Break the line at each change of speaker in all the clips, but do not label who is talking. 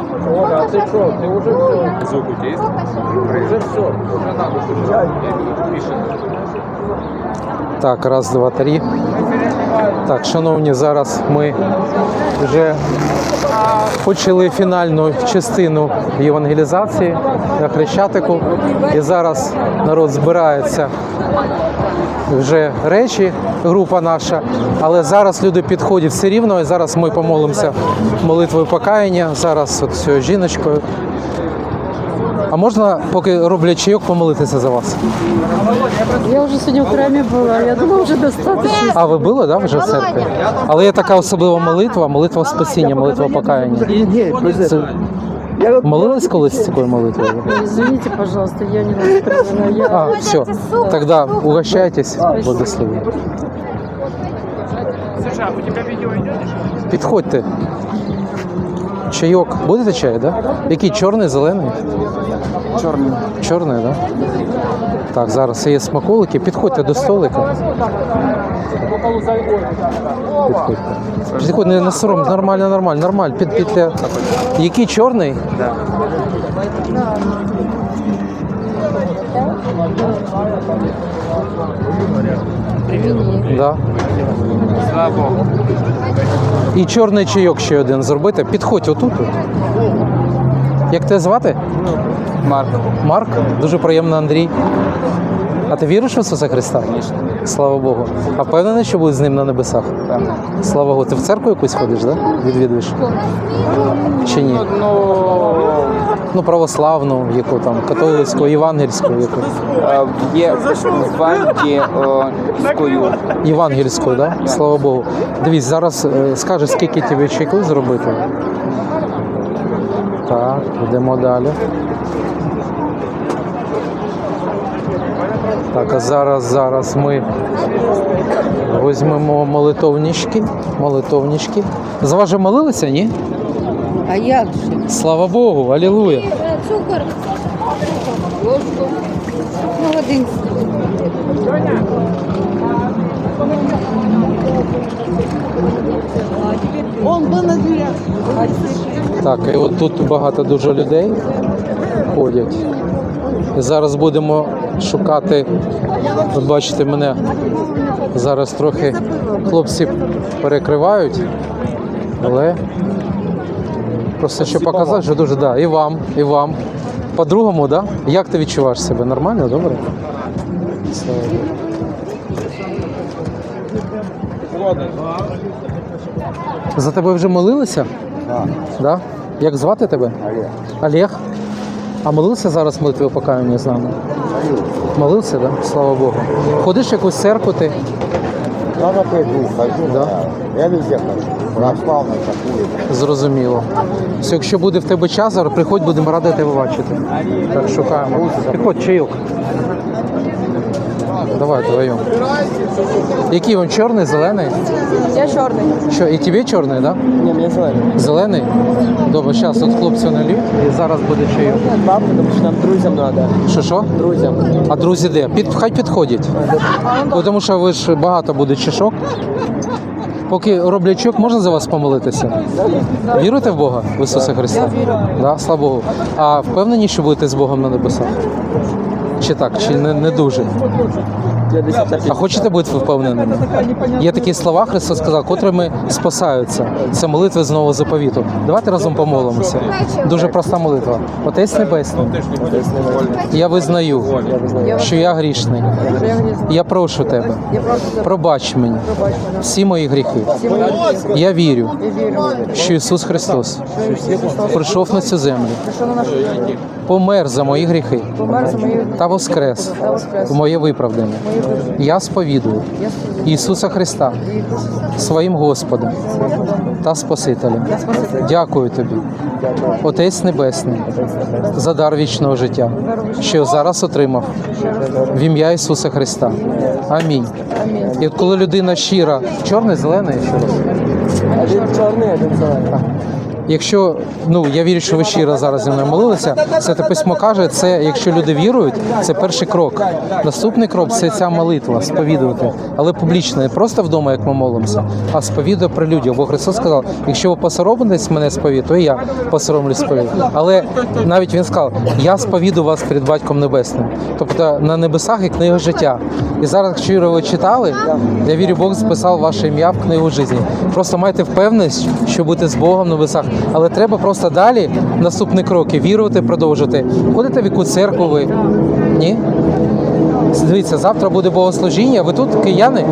Оля, а ты что, ты уже все?
Звук у тебя есть?
Уже все, уже надо сюда.
Так, раз, два, три. Так, шановні, зараз ми вже почали фінальну частину євангелізації на Хрещатику. І зараз народ збирається вже речі, група наша. Але зараз люди підходять все рівно. І зараз ми помолимося молитвою покаяння. Зараз от цією жіночкою. А можна, поки роблять чайок, помолитися за вас?
Я уже сегодня в храме была, я думала, уже достаточно.
А ви були, да, вже в церкві? Але є така особлива молитва, молитва спасіння, молитва покаяння. Це... Молились колись такою молитвою?
Извините, пожалуйста, я не воспринимаю. Я...
А, все. Тогда угощайтесь, благослови. благословен. Підходьте. Чайок. Будете чай, да? Який чорний, зелений? Чорний. Чорний, да? Так, зараз є смаколики. Підходьте до столика. Підходьте. Підходьте, не, не сором, нормально, нормально, нормально. Під, під, Який чорний? Да.
Слава Богу.
І чорний чайок ще один зробити. Підходь отут. Як тебе звати?
Марк.
Марк. Дуже приємно, Андрій. А ти віриш в Ісуса Христа? Слава Богу. А впевнений, що будеш з ним на небесах? Слава Богу. Ти в церкву якусь ходиш, да? Відвідуєш? Чи ні?
Ну,
Ну, православну, яку там, католицьку, євангельську, яку.
е, є вангельською.
Євангельською, да? Слава Богу. Дивись, зараз е, скажеш, скільки тобі чайку зробити. Так, йдемо далі. Так, а зараз, зараз ми візьмемо молитовнички. Молитовнички. За вас же молилися, ні?
А як же?
Слава Богу, алілуя.
Цукор. Ложку. Один. Он был на дверях.
Так, і от тут багато дуже людей ходять. Зараз будемо шукати. Ви бачите, мене зараз трохи хлопці перекривають, але просто щоб показати, що дуже да, і вам, і вам. По-другому, да? Як ти відчуваєш себе? Нормально, добре? Слава За тебе вже молилися? Так. Да? Як звати тебе? Олег. Олег? А молився зараз молитви покаяння з нами? Молився, так? Да? Слава Богу. Ходиш в якусь церкву ти?
Я на пойду, хожу,
Да?
Я везде хожу. Православную такую.
Зрозуміло. Все, якщо буде в тебе час, зараз приходь, будемо раді тебе бачити. Так, шукаємо. Приходь, чайок. Давай вдвоєм. Який він чорний, зелений?
Я черный.
Що, і тобі чорний, так? Да?
Не, мне зеленый.
Зелений? Добре, зараз от хлопцю налів і зараз буде чайок.
Папа, потому что нам друзьям надо.
Що що?
Друзям.
А друзі де? Під, хай підходять. Бо Тому що ви ж багато буде чашок. Поки роблять чок, можна за вас помолитися? Віруєте в Бога, в Ісуса Христа? Я вірю. Да, слава Богу. А впевнені, що будете з Богом на небесах? Чи так, чи не, не дуже? А хочете бути впевненими? Є такі слова, Христос сказав, котрими спасаються. Це молитви з нового заповіту. Давайте разом помолимося. Дуже проста молитва. Отець Небесний, я визнаю, що я грішний. Я прошу тебе, пробач мені. Всі мої гріхи. Я вірю, що Ісус Христос прийшов на цю землю, помер за мої гріхи. Та воскрес в моє виправдання. Я сповідую Ісуса Христа своїм Господом та Спасителем. Дякую тобі, Отець Небесний, за дар вічного життя, що зараз отримав в ім'я Ісуса Христа. Амінь. І от коли людина щира, чорний, зелений, що?
Один черный, один зеленый.
Якщо ну я вірю, що ви щиро зараз зі мною молилися, Святе письмо каже, це якщо люди вірують, це перший крок. Наступний крок це ця молитва, сповідувати, але публічно, не просто вдома, як ми молимося, а сповідує при людях. Бо Христос сказав: якщо ви посоромитесь мене сповідь, то і я посоромлюсь сповідь. Але навіть він сказав: я сповіду вас перед батьком небесним. Тобто на небесах і книга життя. І зараз, якщо ви читали, я вірю, Бог записав ваше ім'я в книгу житті. Просто майте впевненість, що бути з Богом на небесах. Але треба просто далі наступні кроки вірувати, продовжити. Ходите в яку церкву ви? Ні? Дивіться, завтра буде богослужіння. Ви тут, кияни?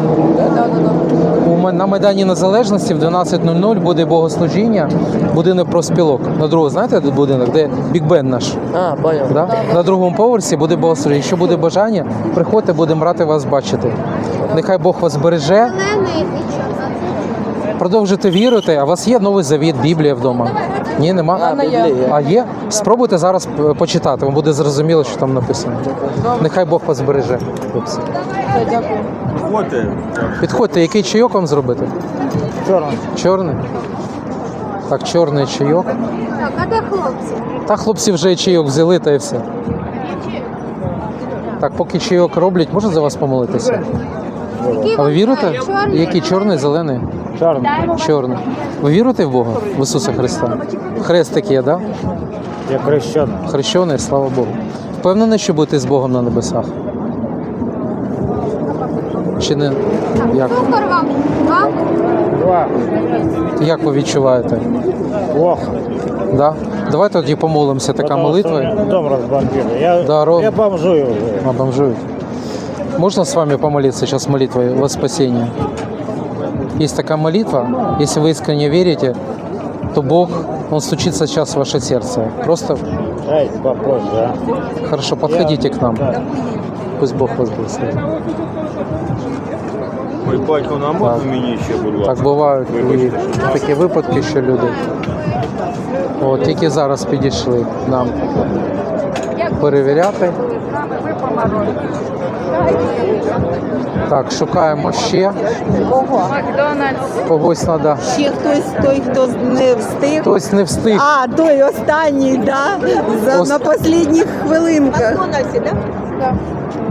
На Майдані Незалежності в 12.00 буде богослужіння, будинок проспілок. На другому, знаєте, будинок, де Бік Бен наш.
А, понял.
Да? На другому поверсі буде богослужіння. Якщо буде бажання, приходьте, будемо раді вас бачити. Нехай Бог вас береже. Продовжуйте вірити, а у вас є новий завіт, Біблія вдома. Ні, нема.
А, Біблія є.
А є? Спробуйте зараз почитати, вам буде зрозуміло, що там написано. Нехай Бог вас береже. хлопці. Підходьте, який чайок вам зробити?
Чорний.
Чорний? Так, чорний чайок.
Так, а де хлопці?
Та хлопці вже чайок взяли та і все. Так, поки чайок роблять, можна за вас помолитися?
Який
А ви вірите?
Чорний?
Який чорний, зелений?
Чорний.
Чорний. Ви вірите в Бога, в Ісуса Христа? Хрестик є, так?
Я хрещений.
Хрещений, слава Богу. Впевнений, що будете з Богом на небесах? Чи не? Як,
Цукор вам? Вам?
Два.
як ви відчуваєте?
Плохо.
Да? Давайте тоді помолимося, така
Потому
молитва.
Дом. Я,
Да,
я бомжую уже.
А, бомжуют. Можно с вами помолиться сейчас молитвой во спасение? Есть такая молитва, если вы искренне верите, то Бог, Он стучится сейчас в ваше сердце. Просто
Ай, попозже, а.
хорошо, подходите к нам.
Да.
Пусть Бог вас благословит.
Ой, батько, на
Так.
можна мені ще, будь ласка?
Так бувають і такі випадки, що люди от, тільки зараз підійшли нам перевіряти. Так, шукаємо ще. Макдональдс. Когось треба.
Ще хтось той, хто не встиг.
Хтось не встиг.
А, той останній, да? За,
Ост-
на останніх хвилинках.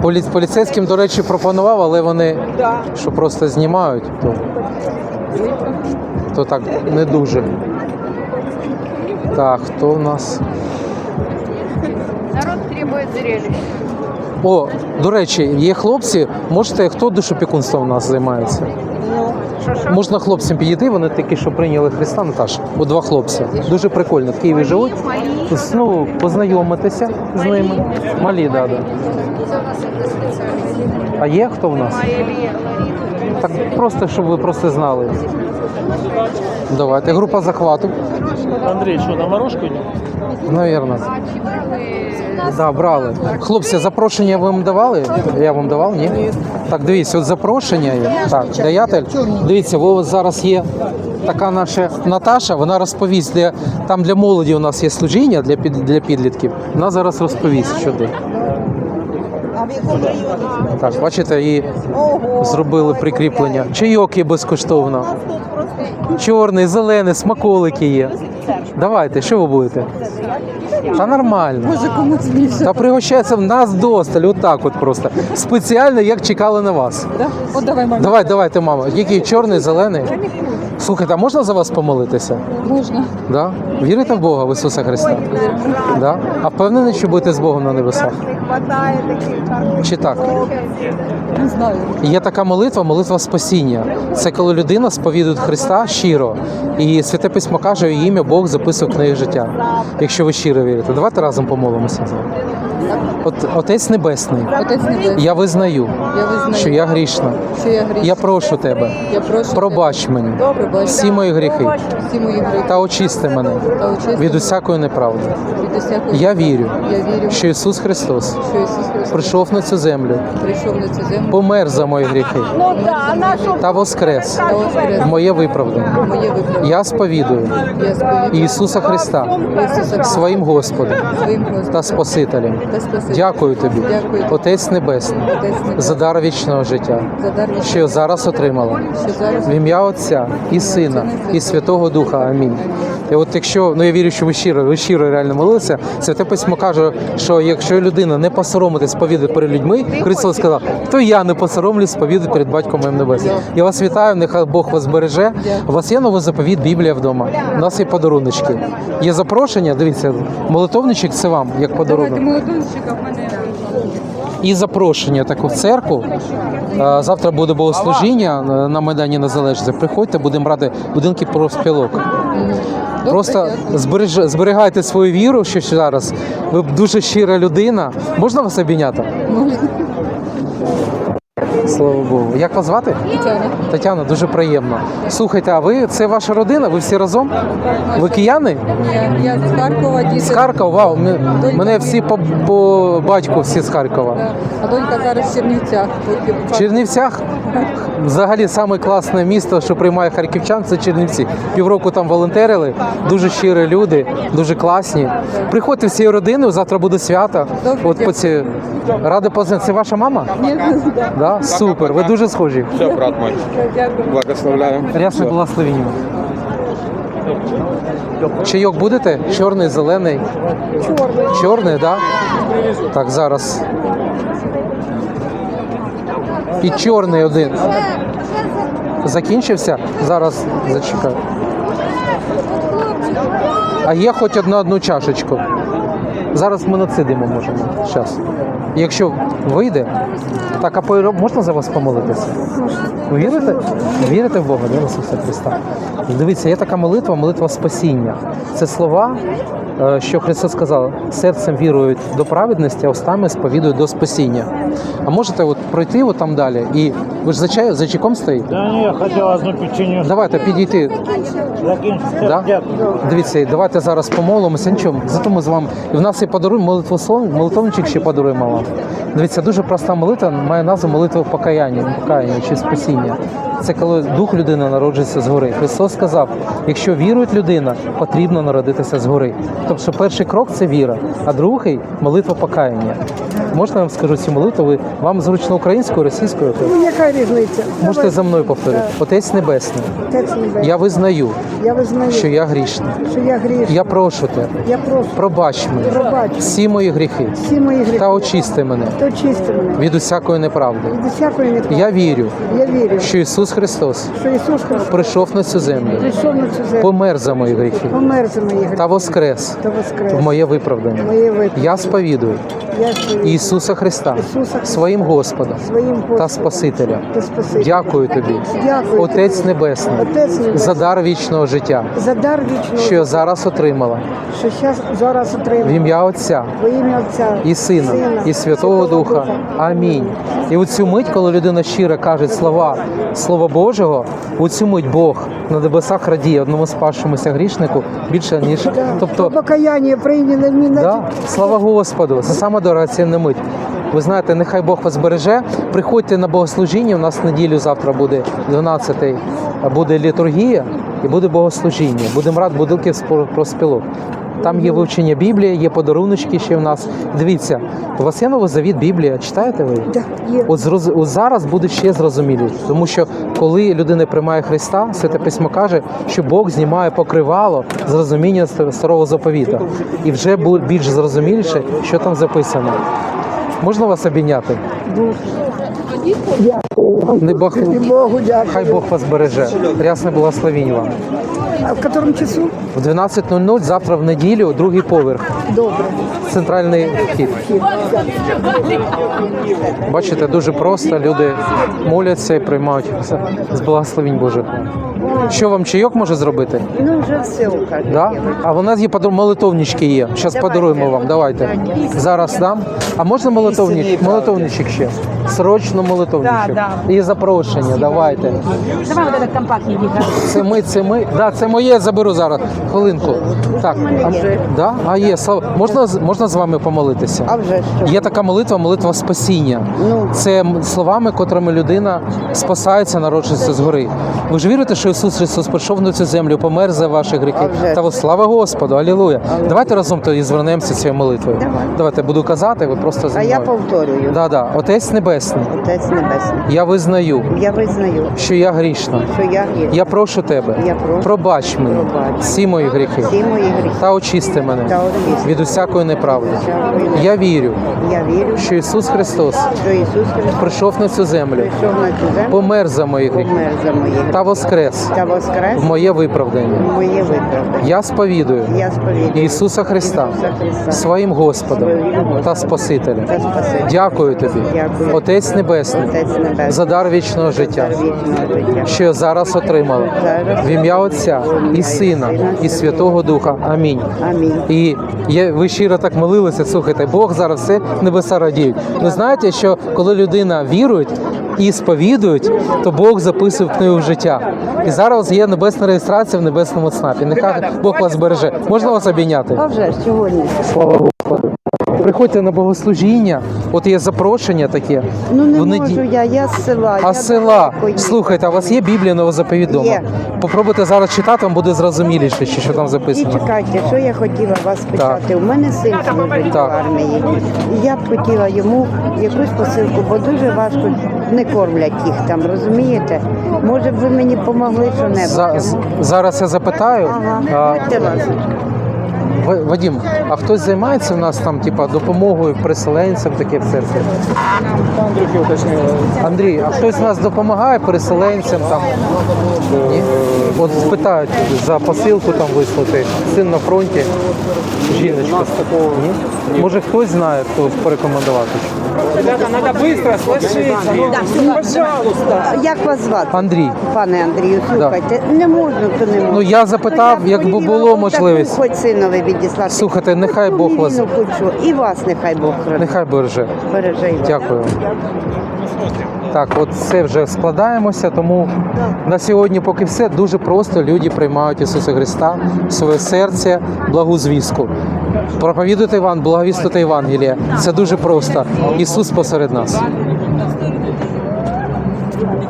Полі... Поліцейським, до речі, пропонував, але вони
Да.
що просто знімають, то, то так не дуже. Так, хто у нас?
Народ требует зрелищ.
О, до речі, є хлопці. Можете, хто душопікунством у нас займається? Можна хлопцям підійти, вони такі, що прийняли Христа, Наташа. О, два хлопці. Дуже прикольно. В Києві живуть. Ну, познайомитися з ними. Малі, да, да. А є хто в нас? Так просто, щоб ви просто знали. Давайте. Група захвату.
Андрей, что, на морожку идет?
Навірно. Да, брали. Хлопці, запрошення ви їм давали? Я вам давав, ні? Так, дивіться, от запрошення є. Так, даятель. Дивіться, ви зараз є така наша Наташа, вона розповість, де, там для молоді у нас є служіння для, під, для підлітків. Вона зараз розповість, що де. Так, бачите, і зробили прикріплення. Чайок є безкоштовно. Чорний, зелений, смаколики є. Давайте, що ви будете? Та нормально.
Може комусь більше.
Та пригощається в нас досталь, отак от просто. Спеціально як чекали на вас.
Да? От давай, мама.
Давай, давайте, мама. Який чорний, зелений? Слухайте, а можна за вас помолитися?
Можна.
Да? Вірите в Бога, в Ісуса Христа? Да? А впевнений, що будете з Богом на небесах? Чи так?
Не знаю.
Є така молитва, молитва спасіння. Це коли людина сповідує Христа щиро. І Святе Письмо каже, її ім'я Бог записує в книги життя. Якщо ви щиро вірите, давайте разом помолимося. От Отець Небесний,
Отець небесний,
я визнаю,
я визнаю,
що я грішна.
що я грішна.
Я прошу тебе,
Я прошу
пробач мені
тебе, пробач
всі мої гріхи
всі мої гріхи
та очисти мене
та очисти
від усякої неправди.
від усякої.
Я вірю,
Я вірю,
що Ісус Христос
що Ісус Христос
прийшов на цю землю,
прийшов на цю землю
помер за мої гріхи та воскрес
та воскрес
моє виправдання.
моє виправдання.
Я сповідую
Я сповідаю
Ісуса Христа
Ісуса Христа
своїм Господом
своїм Господом
та Спасителем.
та Спасителем.
Дякую тобі,
Дякую.
Отець Небесний,
Отець Небесний,
за дар вічного життя,
за дар вічного,
що зараз отримала.
що зараз
В ім'я Отця і Сина, і Святого Духа. Амінь. І от якщо ну я вірю, що ви щиро, ви щиро реально молилися, святе письмо каже, що якщо людина не посоромиться сповідати перед людьми, Христос сказав, то я не посоромлюсь сповідати перед батьком моїм небесним. Я вас вітаю, нехай Бог вас береже. У вас є новий заповіт, Біблія вдома. У нас є подаруночки. Є запрошення. Дивіться, молитовничок це вам як подарунок.
мене.
І запрошення таку в церкву. Е, Завтра буде богослужіння на- на Майдані Незалежності. Приходьте, будемо брати будинки профспілок. Просто зберігайте свою віру, що зараз ви дуже щира людина. Можна вас обійняти? Слава Богу. Як вас звати?
Тетяна.
Тетяна, дуже приємно. Слухайте, а ви це ваша родина? Ви всі разом? Ви кияни?
Ні, я з Харкова, діти.
З Харкова? Вау, ми- мене всі по, по батьку всі з Харкова.
Да. А донька зараз в Чернівцях.
В Чернівцях взагалі саме класне місто, що приймає харківчан, це Чернівці. Півроку там волонтерили, дуже щирі люди, дуже класні. Приходьте всією родиною, завтра буде свято.
Добре,
От по ці... Ради познайомитися. Це ваша мама?
Ні,
Да? Супер, ви дуже схожі.
Все, брат мой. Благословляю.
Рясне благословіння. Чайок будете? Чорний, зелений? Чорний. Чорний, так? Да? Так, зараз. І чорний один. Закінчився? Зараз зачекаю. А є хоч одна одну чашечку. Зараз ми нацидимо можемо. Зараз. Якщо вийде, так, а можна за вас помолитися? Вірите? Вірите в Бога, да, Ісуса Христа? Дивіться, є така молитва, молитва спасіння. Це слова, е, що Христос сказав, серцем вірують до праведності, а устами сповідують до спасіння. А можете от пройти от там далі, і ви ж за, чай, за чайком стоїте?
Да ні, я хотів одну печеню.
Давайте підійти.
Закінчити.
Да?
Дякую.
Дивіться, давайте зараз помолимося. Нічого, зато ми з вами. І в нас є подаруємо молитву слов, молитовничок ще подаруємо вам. Дивіться, дуже проста молитва, має назву молитва покаяння, покаяння чи спасіння. Це коли дух людини народжується згори. Христос сказав: якщо вірує людина, потрібно народитися згори. Тобто, перший крок це віра, а другий молитва покаяння. Можна я вам скажу цю молитву? Ви вам зручно українською, російською?
Ну, яка різниця?
Можете за мною повторити. Отець Небесний,
Отець Небесний,
я визнаю,
я визнаю,
що я грішний.
що я грішний.
Я прошу тебе,
Я прошу,
пробач мені
пробач
всі мої гріхи
всі мої гріхи.
та очисти мене
То чисти мене.
від усякої неправди.
Від усякої неправди.
Я вірю,
Я вірю,
що Ісус Христос
що Ісус Христос
прийшов на цю землю,
прийшов на цю землю,
помер за мої гріхи
помер за мої гріхи
та воскрес
та воскрес.
в моє виправдання.
Моє виправдання.
Я сповідую Ісуса Христа своїм Господом та Спасителем. Дякую тобі, Отець. Небесний, за дар вічного життя, що я зараз отримала
що зараз
в ім'я Отця і Сина, і Святого Духа. Амінь. І у цю мить, коли людина щиро каже слова Слова Божого, у цю мить Бог на небесах радіє одному спасшомуся грішнику більше ніж
Да.
тобто.
Покаяння прийняли
слава Господу, це сама дорогоцінна мить. Ви знаєте, нехай Бог вас береже. Приходьте на богослужіння. У нас в неділю завтра буде 12-й, буде літургія і буде богослужіння. Будемо рад будинків про проспілок. Там є вивчення Біблії, є подаруночки ще в нас. Дивіться, у вас є новий завіт Біблія. Читаєте ви?
Да, є.
От, зроз... от зараз буде ще зрозуміліше, тому що коли людина приймає Христа, Святе Письмо каже, що Бог знімає покривало з розуміння старого заповіта, і вже буде більш зрозуміліше, що там записано. Можна вас обійняти? Не Бог...
Дякую.
Хай Бог вас береже. Рясне благословіння вам.
А в якому часу?
В 12.00 завтра в неділю, другий поверх,
Добре.
центральний вхід. Бачите, дуже просто. Люди моляться і приймають все з благословінь Божих. Що вам чайок може зробити?
Ну, вже все уходить.
Да? А в нас є подар... молитовнички є. Зараз подаруємо вам. Давайте. Зараз дам. А можна молитовничок? Молитовничок ще. Срочно молитовничок.
Да,
І запрошення, давайте.
Давай вот этот компактный
Це ми, це ми. Да, це моє я заберу зараз. Хвилинку. Так, а, да? а є, слава. Можна, можна з вами помолитися?
А вже що?
Є така молитва, молитва спасіння.
Ну.
Це словами, котрими людина спасається, народжується згори. Ви ж вірите, що Ісус Христос прийшов на цю землю, помер за ваші гріхи?
А вже
Та во слава Господу, алілуя. Давайте разом тоді звернемося цією молитвою.
Давай.
Давайте буду казати, ви просто зі
А я повторюю.
Да, да. Отець Небесний,
Отець Небесний.
я визнаю,
Я визнаю,
що я грішна.
що я гріх.
Я прошу тебе,
Я прошу.
пробач
Пробач.
всі мої гріхи
Всі мої гріхи.
та очисти мене від усякої неправди. Я вірю, що Ісус Христос прийшов на цю землю, помер за мої гріхи та воскрес в моє виправдання. Я сповідую Ісуса Христа своїм Господом та Спасителем. Дякую тобі, Отець Небесний, за дар вічного життя,
за вічного життя.
що я зараз отримала. В ім'я Отця і Сина, і Святого Духа. Амінь.
Амінь.
І я, ви щиро так молилися, слухайте, Бог зараз все небеса радіють. Ви знаєте, що коли людина вірує і сповідують, то Бог записує в книгу життя. І зараз є небесна реєстрація в небесному ЦНАПі. Нехай Бог вас береже. Можна вас обійняти?
А вже ж сьогодні.
Слава Господу. Приходьте на богослужіння, от є запрошення таке.
Ну не
в неді-
можу я, я з села.
А
я
села, слухайте, а у вас є Біблія новозаповіт дома?
Є.
Попробуйте зараз читати, вам буде зрозуміліше, що що там
І
записано.
чекайте, що я хотіла вас спитати. У мене син служить
Так.
в армії. І я б хотіла йому якусь посилку, бо дуже важко не кормлять їх там, розумієте? Може б ви мені допомогли що-небудь?
За, зараз я запитаю.
Ага,
А,
будьте ласка.
Вадим, а хтось займається в нас там, типа, допомогою переселенцям таке в церкві?
Андрюхи уточнили.
Андрій, а хтось у нас допомагає переселенцям там? Ні? От спитають за посилку там вислати. Син на фронті, жіночка. Ні? Може хтось знає, хто порекомендувати?
Ребята, надо быстро слышите. Ну, пожалуйста.
Як вас звати?
Андрій,
Пане Андрію, слухайте, не можна, то не можна.
Ну, я запитав,
б
якби
хотіла
було
отаку
можливість.
Хоч синові відіслати.
Слухайте, нехай Бог вас-
хочу. І вас нехай Бог хранить.
нехай береже.
береже і вас.
Дякую. Так, от це вже складаємося, тому на сьогодні поки все дуже просто. Люди приймають Ісуса Христа в своє серце, благу звістку. Проповідуйте Іван, благовістити Євангелія. Це дуже просто. Ісус посеред нас.